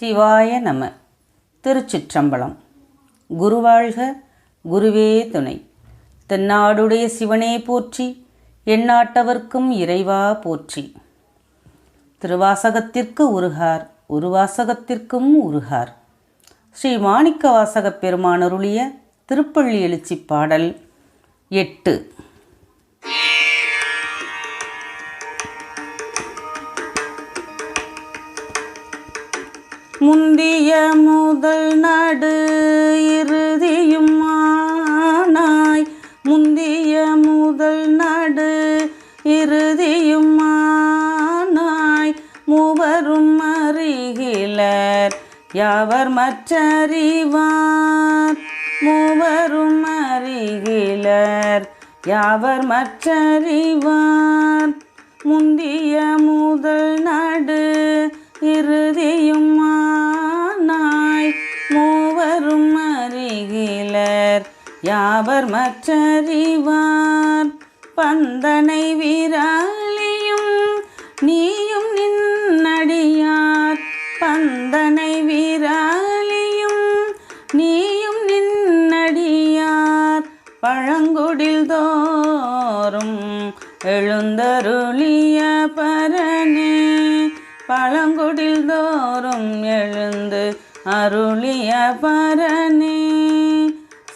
சிவாய நம. திருச்சிற்றம்பலம். குருவாழ்க குருவே துணை. தென்னாடுடைய சிவனே போற்றி எண்ணாட்டவர்க்கும் இறைவா போற்றி. திருவாசகத்திற்கு உருகார் உருவாசகத்திற்கும் உருகார். ஸ்ரீ மாணிக்க வாசகப் பெருமானருளிய திருப்பள்ளி எழுச்சி பாடல் எட்டு. முந்திய முதல் நடு இறுதியும் ஆனாய். முந்திய முதல் நடு இறுதியும் ஆனாய். மூவரும் அறிகிலர் யாவர் மற்றறிவார்? மூவரும் அறிகிலர் யாவர் மற்றறிவார்? முந்திய யாவர் மற்றறிவார்? பந்தனை விராலியும் நீயும் நின்னடியார் பந்தனை விராலியும் நீயும் நின்னடியார் பழங்குடில் தோறும் எழுந்தருளிய பரனே. பழங்குடில் தோறும் எழுந்து அருளிய பரனே.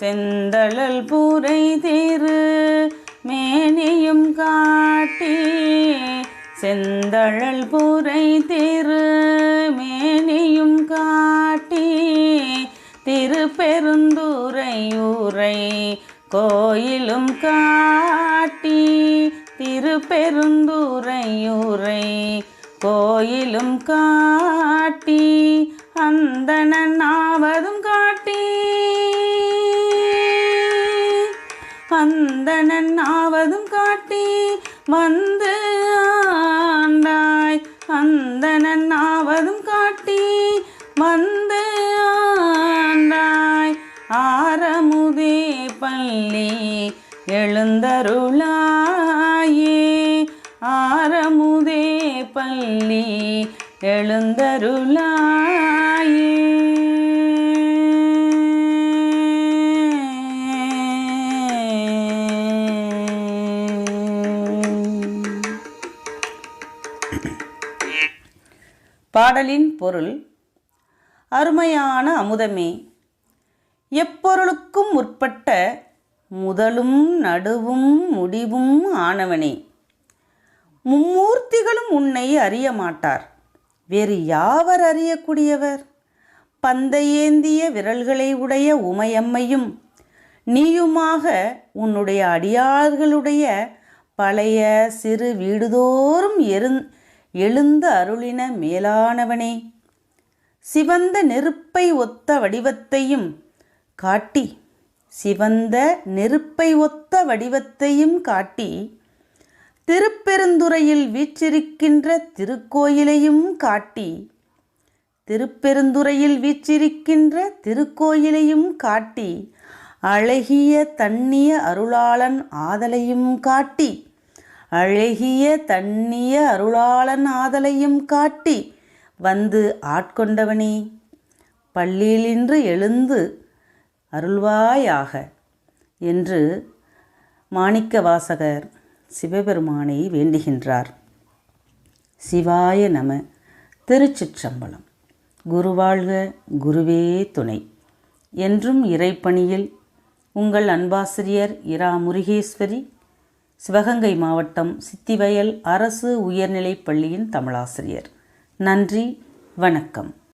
செந்தழல் பூரை திரு மேனியும் காட்டி. செந்தழல் பூரை திரு மேனியும் காட்டி. திருப்பெருந்துறையூரை கோயிலும் காட்டி. திருப்பெருந்துறையூரை கோயிலும் காட்டி. அந்தனாவதும் காட்டி. வந்தனன் ஆவதும் காட்டி வந்து ஆண்டாய். அந்தனாவதும் காட்டி வந்து ஆண்டாய். ஆரமுதே பள்ளி எழுந்தருளாயே. ஆரமுதே பள்ளி எழுந்தருளாய் பாடலின் பொருள் அருமையான அமுதமே. எப்பொருளுக்கும் முற்பட்ட முதலும் நடுவும் முடிவும் ஆனவனே. மும்மூர்த்திகளும் உன்னை அறிய மாட்டார். வேறு யாவர் அறியக்கூடியவர்? பந்தையேந்திய விரல்களை உடைய உமையம்மையும் நீயுமாக உன்னுடைய அடியார்களுடைய பழைய சிறு வீடுதோறும் எருந் எழுந்த அருளின மேலானவனே. சிவந்த நெருப்பை ஒத்த வடிவத்தையும் காட்டி சிவந்த நெருப்பை ஒத்த வடிவத்தையும் காட்டி திருப்பெருந்துறையில் வீச்சிருக்கின்ற திருக்கோயிலையும் காட்டி திருப்பெருந்துறையில் வீச்சிருக்கின்ற திருக்கோயிலையும் காட்டி அழகிய தண்ணிய அருளாளன் ஆதலையும் காட்டி அழகிய தண்ணிய அருளாளன் ஆதலையும் காட்டி வந்து ஆட்கொண்டவனே பள்ளியிலின்று எழுந்து அருள்வாயாக என்று மாணிக்க வாசகர் சிவபெருமானை வேண்டுகின்றார். சிவாய நம. திருச்சிற்றம்பலம். குருவாழ்க குருவே துணை. என்றும் இறைப்பணியில் உங்கள் அன்பாசிரியர் இரா முருகேஸ்வரி சிவகங்கை மாவட்டம் சித்திவயல் அரசு உயர்நிலைப் பள்ளியின் தமிழாசிரியர். நன்றி வணக்கம்.